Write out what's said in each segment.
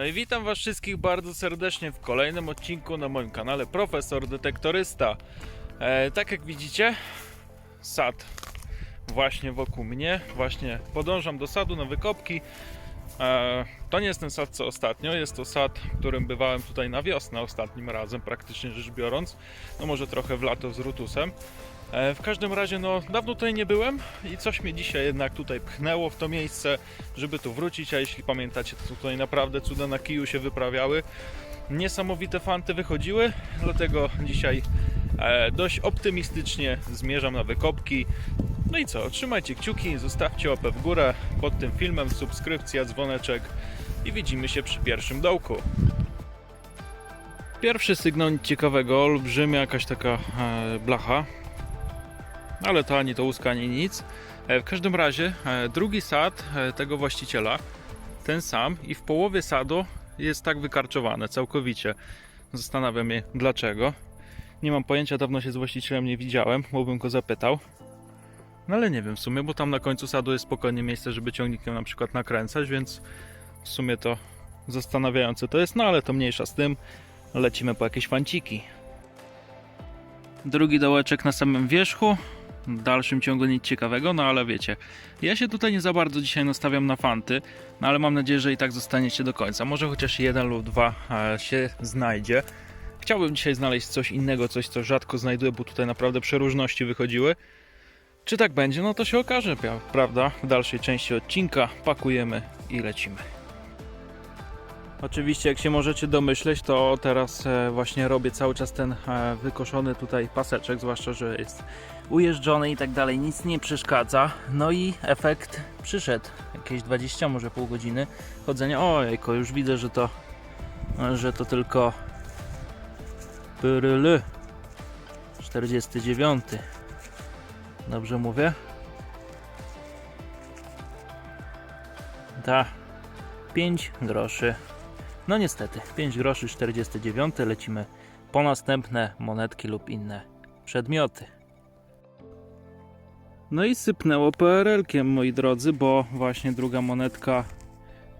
No i witam was wszystkich bardzo serdecznie w kolejnym odcinku na moim kanale Profesor Detektorysta. E, tak jak widzicie, sad właśnie wokół mnie, właśnie podążam do sadu na wykopki. E, to nie jest ten sad co ostatnio, jest to sad, którym bywałem tutaj na wiosnę ostatnim razem, praktycznie rzecz biorąc. No może trochę w lato z Rutusem. E, W każdym razie, no dawno tutaj nie byłem i coś mnie dzisiaj jednak tutaj pchnęło w to miejsce, żeby tu wrócić, a jeśli pamiętacie, to tutaj naprawdę cuda na kiju się wyprawiały. Niesamowite fanty wychodziły, dlatego dzisiaj e, dość optymistycznie zmierzam na wykopki. No i co, trzymajcie kciuki, zostawcie łapę w górę pod tym filmem, subskrypcja, dzwoneczek i widzimy się przy pierwszym dołku. Pierwszy sygnał ciekawego, olbrzymia jakaś taka e, blacha, ale to ani to łuska, ani nic. E, W każdym razie e, drugi sad tego właściciela, ten sam i w połowie sadu jest tak wykarczowane całkowicie. Zastanawiam się dlaczego. Nie mam pojęcia, dawno się z właścicielem nie widziałem, bo bym go zapytał. No ale nie wiem w sumie, bo tam na końcu sadu jest spokojnie miejsce, żeby ciągnikiem na przykład nakręcać, więc w sumie to zastanawiające to jest, no ale to mniejsza z tym. Lecimy po jakieś fanciki. Drugi dołeczek na samym wierzchu. W dalszym ciągu nic ciekawego, no ale wiecie, ja się tutaj nie za bardzo dzisiaj nastawiam na fanty, no ale mam nadzieję, że i tak zostaniecie do końca. Może chociaż jeden lub dwa e, się znajdzie. Chciałbym dzisiaj znaleźć coś innego, coś co rzadko znajduję, bo tutaj naprawdę przeróżności wychodziły. Czy tak będzie? No to się okaże, prawda? W dalszej części odcinka pakujemy i lecimy. Oczywiście, jak się możecie domyśleć, to teraz e, właśnie robię cały czas ten e, wykoszony tutaj paseczek, zwłaszcza, że jest ujeżdżony i tak dalej, nic nie przeszkadza. No i efekt przyszedł. Jakieś 20, może pół godziny chodzenia. Ojejko, już widzę, że to, że to tylko pyryly. 49. Dobrze mówię? Tak. 5 groszy. No niestety, 5 groszy 49, lecimy po następne monetki lub inne przedmioty. No i sypnęło PRL-kiem, moi drodzy, bo właśnie druga monetka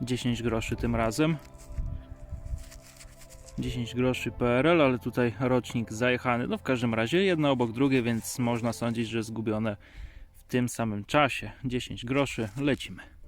10 groszy tym razem. 10 groszy PRL, ale tutaj rocznik zajechany. No w każdym razie jedno obok drugie, więc można sądzić, że zgubione w tym samym czasie. 10 groszy, lecimy.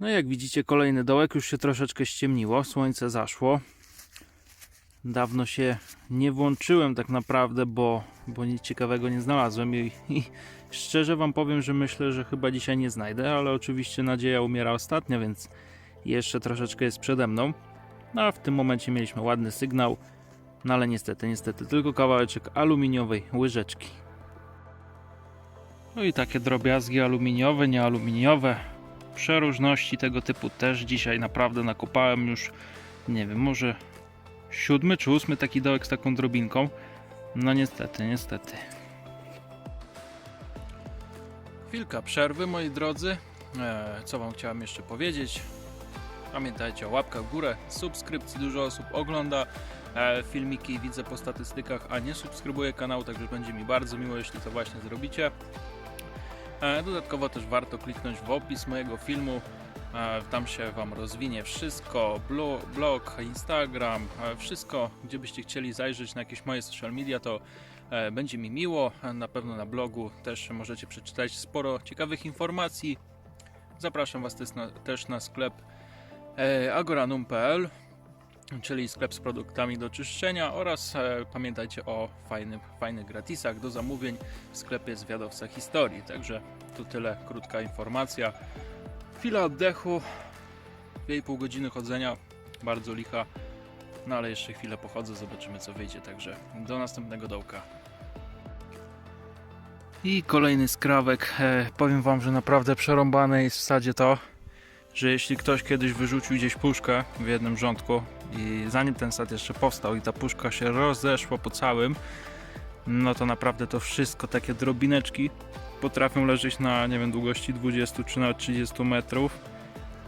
No jak widzicie kolejny dołek, już się troszeczkę ściemniło, słońce zaszło. Dawno się nie włączyłem tak naprawdę, bo, bo nic ciekawego nie znalazłem i, i szczerze wam powiem, że myślę, że chyba dzisiaj nie znajdę, ale oczywiście nadzieja umiera ostatnia, więc jeszcze troszeczkę jest przede mną. No a w tym momencie mieliśmy ładny sygnał, no ale niestety, niestety tylko kawałeczek aluminiowej łyżeczki. No i takie drobiazgi aluminiowe, niealuminiowe, przeróżności tego typu też dzisiaj naprawdę nakopałem już, nie wiem, może siódmy czy ósmy taki dołek z taką drobinką. No niestety, niestety. Chwilka przerwy, moi drodzy. E, co Wam chciałem jeszcze powiedzieć? Pamiętajcie o łapkach w górę, subskrypcji, dużo osób ogląda e, filmiki, widzę po statystykach, a nie subskrybuje kanał, także będzie mi bardzo miło, jeśli to właśnie zrobicie. E, Dodatkowo też warto kliknąć w opis mojego filmu. E, Tam się Wam rozwinie wszystko: blo- blog, Instagram, e, wszystko, gdzie byście chcieli zajrzeć na jakieś moje social media, to będzie mi miło. Na pewno na blogu też możecie przeczytać sporo ciekawych informacji. Zapraszam Was też na, sklep agoranum.pl, czyli sklep z produktami do czyszczenia oraz e, pamiętajcie o fajnych, fajnych gratisach do zamówień w sklepie Zwiadowca Historii. Także to tyle, krótka informacja. Chwila oddechu, 2,5 godziny chodzenia, bardzo licha, no ale jeszcze chwilę pochodzę, zobaczymy co wyjdzie, także do następnego dołka. I kolejny skrawek. E, powiem Wam, że naprawdę przerąbane jest w sadzie to, że jeśli ktoś kiedyś wyrzucił gdzieś puszkę w jednym rządku i zanim ten sad jeszcze powstał i ta puszka się rozeszła po całym, no to naprawdę to wszystko, takie drobineczki potrafią leżeć na, nie wiem, długości 20 czy nawet 30 metrów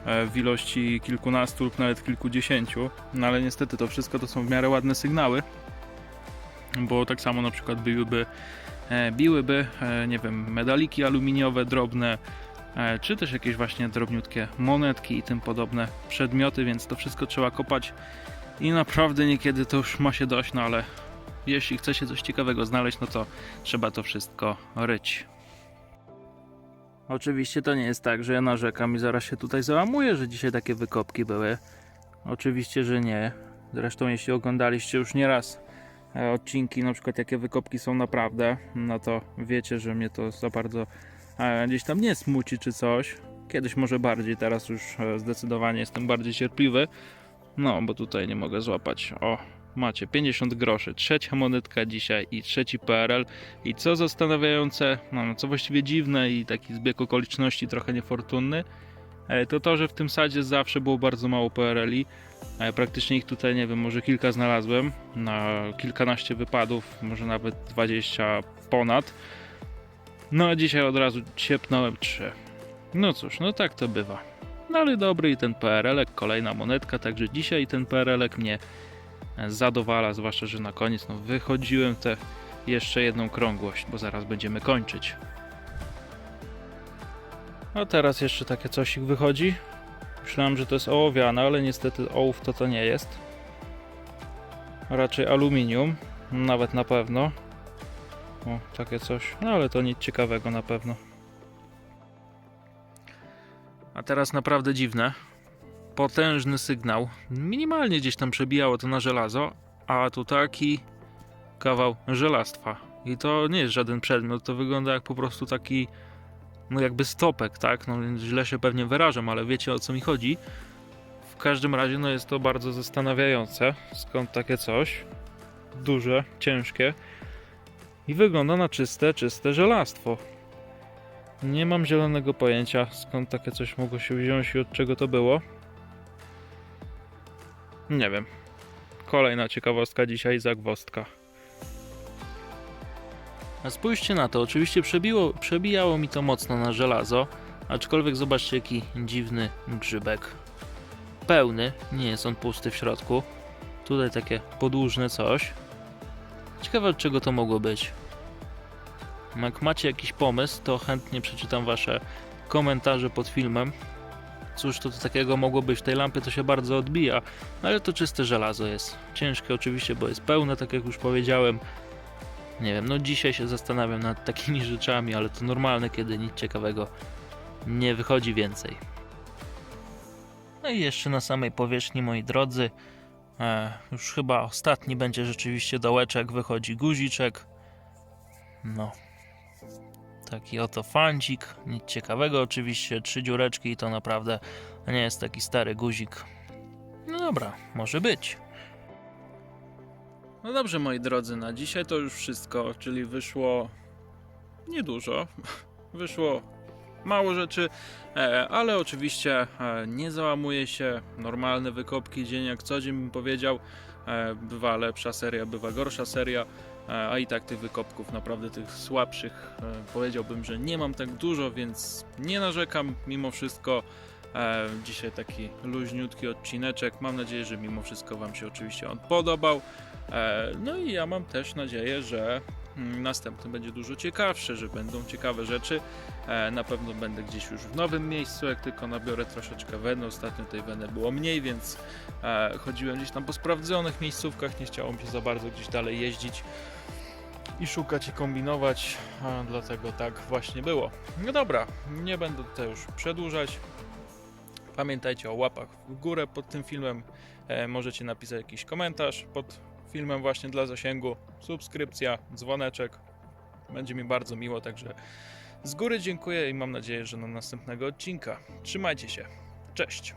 e, w ilości kilkunastu lub nawet kilkudziesięciu, no ale niestety to wszystko to są w miarę ładne sygnały, bo tak samo na przykład byłyby e, biłyby, e, nie wiem, medaliki aluminiowe drobne, czy też jakieś właśnie drobniutkie monetki i tym podobne przedmioty, więc to wszystko trzeba kopać i naprawdę niekiedy to już ma się dość, no ale jeśli chce się coś ciekawego znaleźć, no to trzeba to wszystko ryć. Oczywiście to nie jest tak, że ja narzekam i zaraz się tutaj załamuję, że dzisiaj takie wykopki były. Oczywiście, że nie. Zresztą jeśli oglądaliście już nieraz e, odcinki, na przykład jakie wykopki są naprawdę, no to wiecie, że mnie to za bardzo e, gdzieś tam nie smuci czy coś. Kiedyś może bardziej, teraz już e, zdecydowanie jestem bardziej cierpliwy. No, bo tutaj nie mogę złapać. O, macie 50 groszy. Trzecia monetka dzisiaj i trzeci PRL. I co zastanawiające, no, co właściwie dziwne i taki zbieg okoliczności trochę niefortunny, e, to to, że w tym sadzie zawsze było bardzo mało PRL-i. E, Praktycznie ich tutaj, nie wiem, może kilka znalazłem na kilkanaście wypadów, może nawet 20 ponad. No a dzisiaj od razu ciepnąłem 3. No cóż, no tak to bywa. No ale dobry i ten PRL-ek, kolejna monetka, także dzisiaj ten PRL-ek mnie zadowala, zwłaszcza, że na koniec no, wychodziłem te jeszcze jedną krągłość, bo zaraz będziemy kończyć. A teraz jeszcze takie coś wychodzi. Myślałem, że to jest ołowiane, ale niestety ołów to to nie jest. Raczej aluminium, nawet na pewno. O, takie coś. No ale to nic ciekawego na pewno. A teraz naprawdę dziwne. Potężny sygnał. Minimalnie gdzieś tam przebijało to na żelazo, a tu taki kawał żelastwa. I to nie jest żaden przedmiot, to wygląda jak po prostu taki, no jakby stopek, tak? No źle się pewnie wyrażam, ale wiecie o co mi chodzi. W każdym razie, no jest to bardzo zastanawiające, skąd takie coś. Duże, ciężkie. I wygląda na czyste, czyste żelastwo. Nie mam zielonego pojęcia, skąd takie coś mogło się wziąć i od czego to było. Nie wiem. Kolejna ciekawostka dzisiaj, zagwostka. A spójrzcie na to, oczywiście przebiło, przebijało mi to mocno na żelazo, aczkolwiek zobaczcie jaki dziwny grzybek. Pełny, nie jest on pusty w środku. Tutaj takie podłużne coś. Ciekawe od czego to mogło być. Jak macie jakiś pomysł, to chętnie przeczytam wasze komentarze pod filmem. Cóż to, takiego mogło być? W tej lampie to się bardzo odbija, ale to czyste żelazo jest. Ciężkie oczywiście, bo jest pełne, tak jak już powiedziałem. Nie wiem, no dzisiaj się zastanawiam nad takimi rzeczami, ale to normalne, kiedy nic ciekawego nie wychodzi więcej. No i jeszcze na samej powierzchni, moi drodzy, e, już chyba ostatni będzie rzeczywiście dołeczek, wychodzi guziczek. No, Taki oto fancik, nic ciekawego oczywiście, trzy dziureczki i to naprawdę nie jest taki stary guzik. No dobra, może być. No dobrze moi drodzy, na dzisiaj to już wszystko, czyli wyszło niedużo, wyszło mało rzeczy, e, ale oczywiście e, nie załamuje się, normalne wykopki dzień jak co dzień bym powiedział, E, bywa lepsza seria, bywa gorsza seria, a i tak tych wykopków naprawdę tych słabszych e, powiedziałbym, że nie mam tak dużo, więc nie narzekam mimo wszystko. E, Dzisiaj taki luźniutki odcineczek. Mam nadzieję, że mimo wszystko Wam się oczywiście on podobał. E, No i ja mam też nadzieję, że mm, następny będzie dużo ciekawszy, że będą ciekawe rzeczy. E, Na pewno będę gdzieś już w nowym miejscu, jak tylko nabiorę troszeczkę weny. Ostatnio tej weny było mniej, więc e, chodziłem gdzieś tam po sprawdzonych miejscówkach. Nie chciało mi się za bardzo gdzieś dalej jeździć i szukać i kombinować, dlatego tak właśnie było. No dobra, nie będę tutaj już przedłużać. Pamiętajcie o łapach w górę pod tym filmem. E, możecie napisać jakiś komentarz pod filmem właśnie dla zasięgu. Subskrypcja, dzwoneczek. Będzie mi bardzo miło, także z góry dziękuję i mam nadzieję, że do następnego odcinka. Trzymajcie się. Cześć.